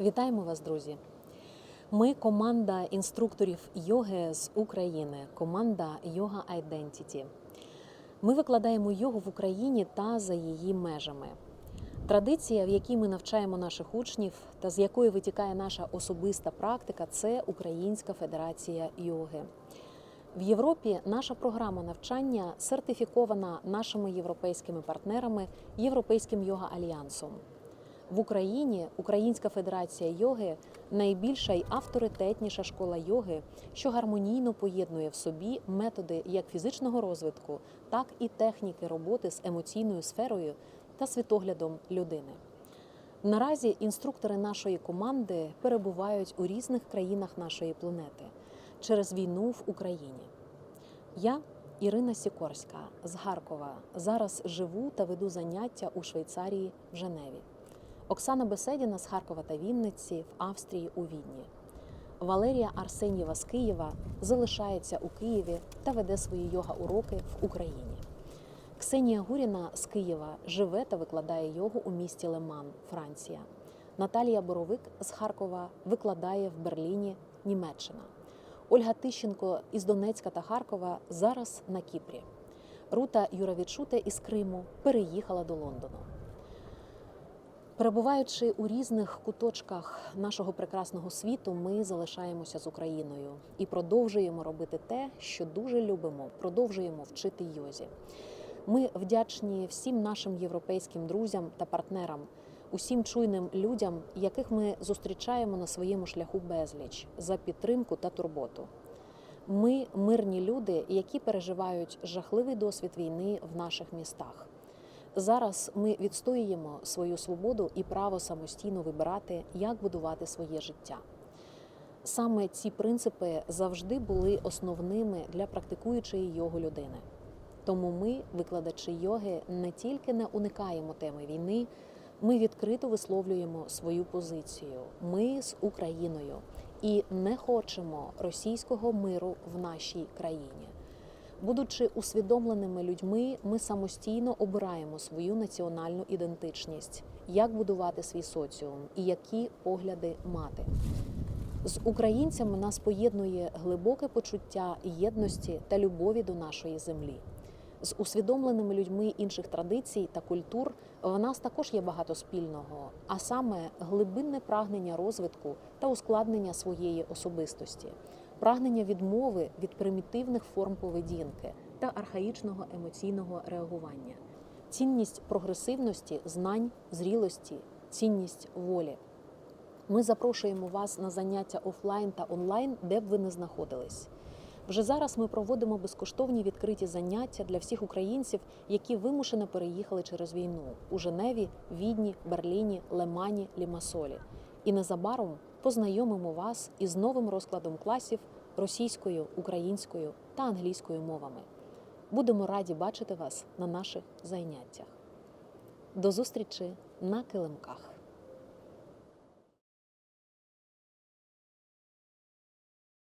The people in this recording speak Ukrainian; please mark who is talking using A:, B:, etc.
A: Вітаємо вас, друзі! Ми команда інструкторів йоги з України, команда Yoga Identity. Ми викладаємо йогу в Україні та за її межами. Традиція, в якій ми навчаємо наших учнів та з якої витікає наша особиста практика, це Українська Федерація йоги. В Європі наша програма навчання сертифікована нашими європейськими партнерами Європейським йога альянсом. В Україні Українська Федерація йоги найбільша й авторитетніша школа йоги, що гармонійно поєднує в собі методи як фізичного розвитку, так і техніки роботи з емоційною сферою та світоглядом людини. Наразі інструктори нашої команди перебувають у різних країнах нашої планети через війну в Україні. Я Ірина Сікорська з Харкова. Зараз живу та веду заняття у Швейцарії в Женеві. Оксана Беседіна з Харкова та Вінниці в Австрії у Відні. Валерія Арсенєва з Києва залишається у Києві та веде свої йога-уроки в Україні. Ксенія Гуріна з Києва живе та викладає йогу у місті Леман, Франція. Наталія Боровик з Харкова викладає в Берліні, Німеччина. Ольга Тищенко із Донецька та Харкова зараз на Кіпрі. Рута Юравічуте із Криму переїхала до Лондону. Перебуваючи у різних куточках нашого прекрасного світу, ми залишаємося з Україною і продовжуємо робити те, що дуже любимо, продовжуємо вчити йозі. Ми вдячні всім нашим європейським друзям та партнерам, усім чуйним людям, яких ми зустрічаємо на своєму шляху безліч за підтримку та турботу. Ми мирні люди, які переживають жахливий досвід війни в наших містах. Зараз ми відстоюємо свою свободу і право самостійно вибирати, як будувати своє життя. Саме ці принципи завжди були основними для практикуючої йогу людини. Тому ми, викладачі йоги, не тільки не уникаємо теми війни, ми відкрито висловлюємо свою позицію. Ми з Україною і не хочемо російського миру в нашій країні. Будучи усвідомленими людьми, ми самостійно обираємо свою національну ідентичність, як будувати свій соціум і які погляди мати. З українцями нас поєднує глибоке почуття єдності та любові до нашої землі. З усвідомленими людьми інших традицій та культур в нас також є багато спільного, а саме глибинне прагнення розвитку та ускладнення своєї особистості, прагнення відмови від примітивних форм поведінки та архаїчного емоційного реагування, цінність прогресивності, знань, зрілості, цінність волі. Ми запрошуємо вас на заняття офлайн та онлайн, де б ви не знаходились. Вже зараз ми проводимо безкоштовні відкриті заняття для всіх українців, які вимушено переїхали через війну у Женеві, Відні, Берліні, Лемані, Лімасолі. І незабаром познайомимо вас із новим розкладом класів російською, українською та англійською мовами. Будемо раді бачити вас на наших заняттях. До зустрічі на килимках.